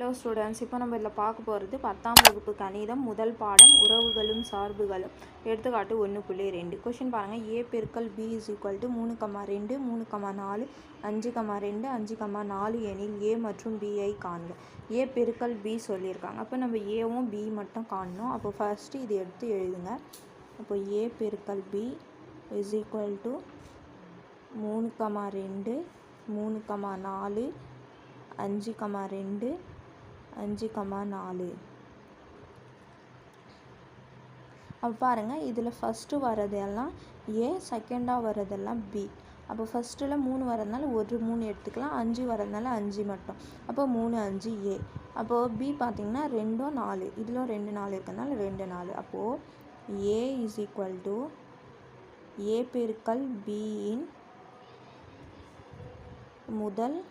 Hello students இப்போ நம்ம இதில் பார்க்க போகிறது பத்தாம் வகுப்பு கணிதம் முதல் பாடம் உறவுகளும் சார்புகளும். எடுத்துக்காட்டு ஒன்று புள்ளி ரெண்டு. கொஷின் பாருங்கள் ஏ பெருக்கல் பி இஸ் ஈக்குவல் டு மூணு கம்மா ரெண்டு மூணு கம்மா நாலு அஞ்சு கம்மா ரெண்டு அஞ்சு கம்மா நாலு எனில் ஏ மற்றும் பிஐ காண்க. ஏ பெருக்கல் பி சொல்லியிருக்காங்க. அப்போ நம்ம ஏவும் பி மட்டும் காணணும். அப்போ ஃபஸ்ட்டு இது எடுத்து எழுதுங்க. அப்போ ஏ பெருக்கல் பி இஸ் ஈக்குவல் டு மூணு கம்மா ரெண்டு மூணு கம்மா நாலு அஞ்சு கம்மா ரெண்டு அஞ்சு கம்மா நாலு. அப்போ பாருங்கள் இதில் ஃபஸ்ட்டு வர்றதெல்லாம் ஏ செகண்டாக வர்றதெல்லாம் பி அப்போ ஃபஸ்ட்டில் மூணு வரதுனால ஒரு மூணு எடுத்துக்கலாம். அஞ்சு வரதுனால அஞ்சு மட்டும். அப்போ மூணு அஞ்சு ஏ அப்போது பி பார்த்திங்கன்னா ரெண்டும் நாலு. இதில் ரெண்டு நாலு இருக்கிறதுனால ரெண்டு நாலு. அப்போது A is equal to A பெருக்கல் பியின் முதல்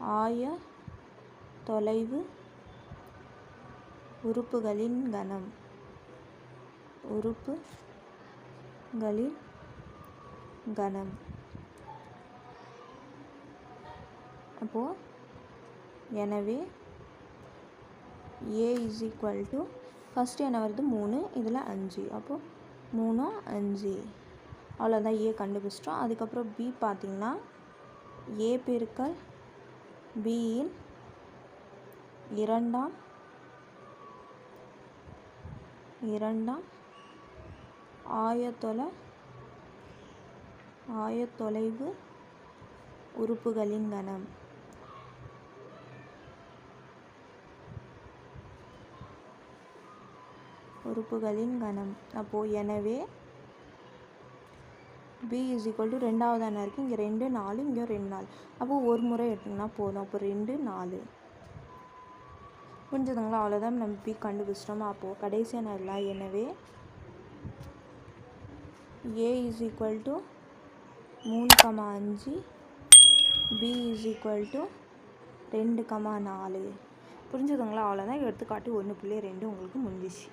ஆய தொலைவு உறுப்புகளின் கணம். உறுப்புகளின் கணம். அப்போது எனவே A is equal to first என்ன வருது? மூணு இதில் அஞ்சு. அப்போது மூணு அஞ்சு. அவ்வளோதான் ஏ கண்டுபிடிச்சிட்டோம். அதுக்கப்புறம் பி பார்த்திங்கன்னா ஏ பெருக்கல் பியின் இரண்டாம். இரண்டாம். ஆயத்தொலை. ஆயத்தொலைவு உறுப்புகளின் கணம். உறுப்புகளின் கணம். அப்போது எனவே பி இஸ் ஈக்குவல் டு ரெண்டாவது அண்ணா இருக்குது இங்கே ரெண்டு நாலு இங்கே ரெண்டு நாலு. அப்போது ஒரு முறை எடுத்திங்கன்னா போதும். அப்போ ரெண்டு நாலு. புரிஞ்சுதுங்களா? அவ்வளோதான் நம்ம பி கண்டுபிடிச்சிட்டோமா? அப்போது கடைசியாக இல்லை எனவே ஏ இஸ் ஈக்குவல் டு மூணு கமா அஞ்சு. பி இஸ் ஈக்குவல் டு ரெண்டு கமா நாலு. புரிஞ்சுதுங்களா? அவ்வளோதான் எடுத்துக்காட்டி ஒன்று புள்ளி ரெண்டு உங்களுக்கு முடிஞ்சிச்சு.